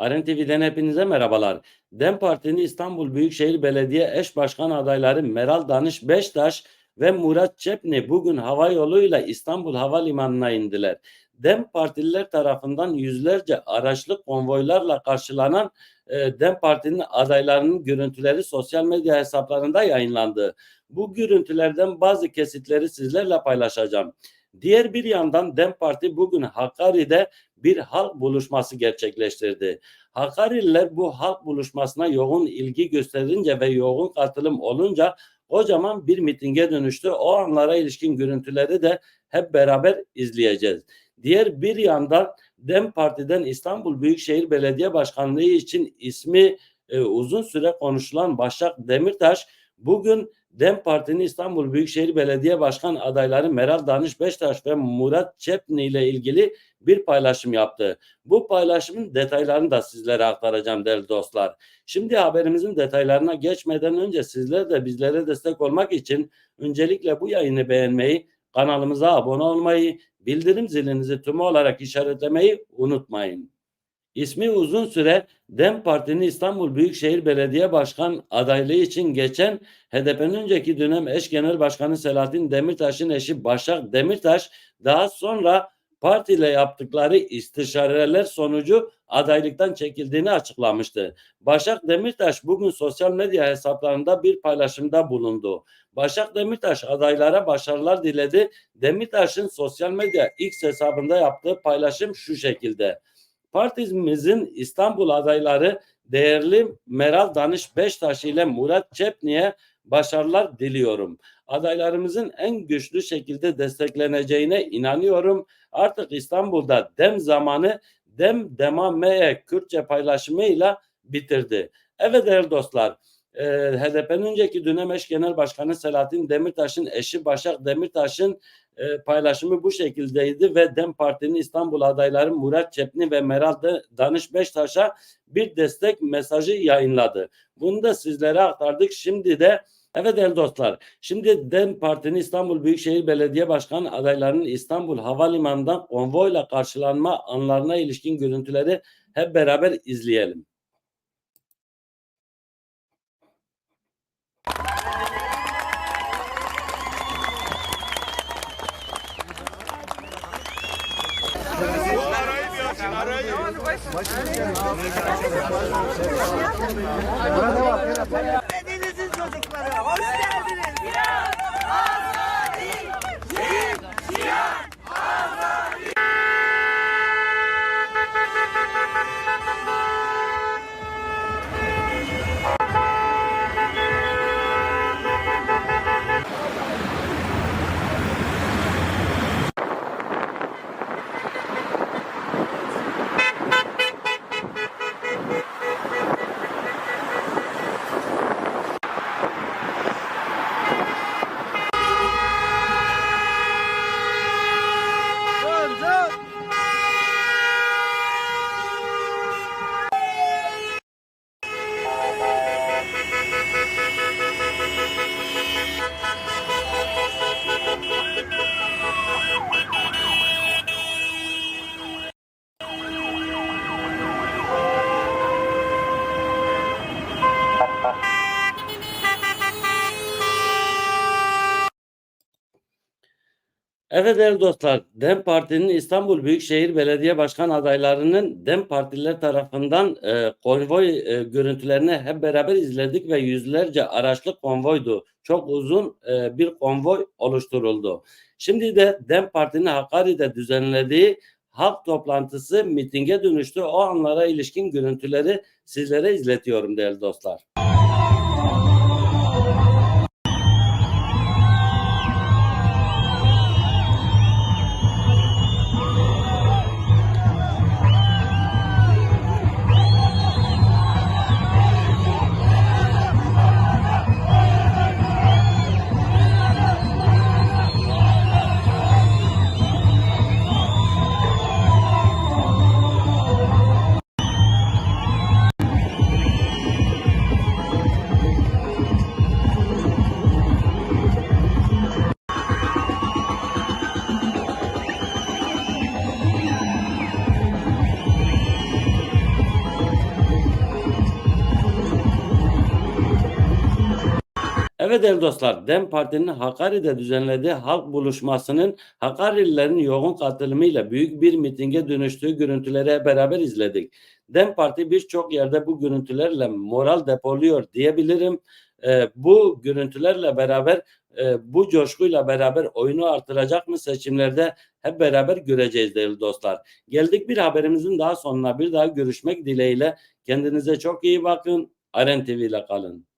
Aren TV'den hepinize merhabalar. DEM Parti'nin İstanbul Büyükşehir Belediye eş başkan adayları Meral Danış Beştaş ve Murat Çepni bugün hava yoluyla İstanbul Havalimanı'na indiler. DEM Partililer tarafından yüzlerce araçlı konvoylarla karşılanan e, DEM Parti'nin adaylarının görüntüleri sosyal medya hesaplarında yayınlandı. Bu görüntülerden bazı kesitleri sizlerle paylaşacağım. Diğer bir yandan DEM Parti bugün Hakkari'de bir halk buluşması gerçekleştirdi. Hakkari'liler bu halk buluşmasına yoğun ilgi gösterince ve yoğun katılım olunca kocaman bir mitinge dönüştü. O anlara ilişkin görüntüleri de hep beraber izleyeceğiz. Diğer bir yandan DEM Parti'den İstanbul Büyükşehir Belediye Başkanlığı için ismi e, uzun süre konuşulan Başak Demirtaş bugün DEM Parti'nin İstanbul Büyükşehir Belediye Başkan adayları Meral Danış Beştaş ve Murat Çepni ile ilgili bir paylaşım yaptı. Bu paylaşımın detaylarını da sizlere aktaracağım değerli dostlar. Şimdi haberimizin detaylarına geçmeden önce sizler de bizlere destek olmak için öncelikle bu yayını beğenmeyi, kanalımıza abone olmayı, bildirim zilinizi tümü olarak işaretlemeyi unutmayın. İsmi uzun süre DEM Parti'nin İstanbul Büyükşehir Belediye Başkan adaylığı için geçen HDP'nin önceki dönem eş genel başkanı Selahattin Demirtaş'ın eşi Başak Demirtaş daha sonra partiyle yaptıkları istişareler sonucu adaylıktan çekildiğini açıklamıştı. Başak Demirtaş bugün sosyal medya hesaplarında bir paylaşımda bulundu. Başak Demirtaş adaylara başarılar diledi. Demirtaş'ın sosyal medya X hesabında yaptığı paylaşım şu şekilde. Partimizin İstanbul adayları değerli Meral Danış Beştaş ile Murat Çepni'ye başarılar diliyorum. Adaylarımızın en güçlü şekilde destekleneceğine inanıyorum. Artık İstanbul'da dem zamanı dem demame Kürtçe paylaşımıyla bitirdi. Evet değerli dostlar, e, HDP'nin önceki dönem eş genel başkanı Selahattin Demirtaş'ın eşi Başak Demirtaş'ın e, paylaşımı bu şekildeydi ve DEM Parti'nin İstanbul adayları Murat Çepni ve Meral Danış Beştaş'a bir destek mesajı yayınladı. Bunu da sizlere aktardık. Şimdi de Evet değerli dostlar, şimdi DEM Parti'nin İstanbul Büyükşehir Belediye Başkanı adaylarının İstanbul Havalimanı'ndan konvoyla karşılanma anlarına ilişkin görüntüleri hep beraber izleyelim. Deniz'in çocukları hoş geldiniz. Evet değerli dostlar, DEM Parti'nin İstanbul Büyükşehir Belediye Başkan adaylarının DEM Partililer tarafından e, konvoy e, görüntülerini hep beraber izledik ve yüzlerce araçlı konvoydu. Çok uzun e, bir konvoy oluşturuldu. Şimdi de DEM Parti'nin Hakkari'de düzenlediği halk toplantısı mitinge dönüştü. O anlara ilişkin görüntüleri sizlere izletiyorum değerli dostlar. Evet değerli dostlar, DEM Parti'nin Hakkari'de düzenlediği halk buluşmasının Hakkari'lilerin yoğun katılımıyla büyük bir mitinge dönüştüğü görüntüleri beraber izledik. DEM Parti birçok yerde bu görüntülerle moral depoluyor diyebilirim. Ee, bu görüntülerle beraber e, bu coşkuyla beraber oyunu artıracak mı seçimlerde hep beraber göreceğiz değerli dostlar. Geldik bir haberimizin daha sonuna bir daha görüşmek dileğiyle. Kendinize çok iyi bakın. Aren TV ile kalın.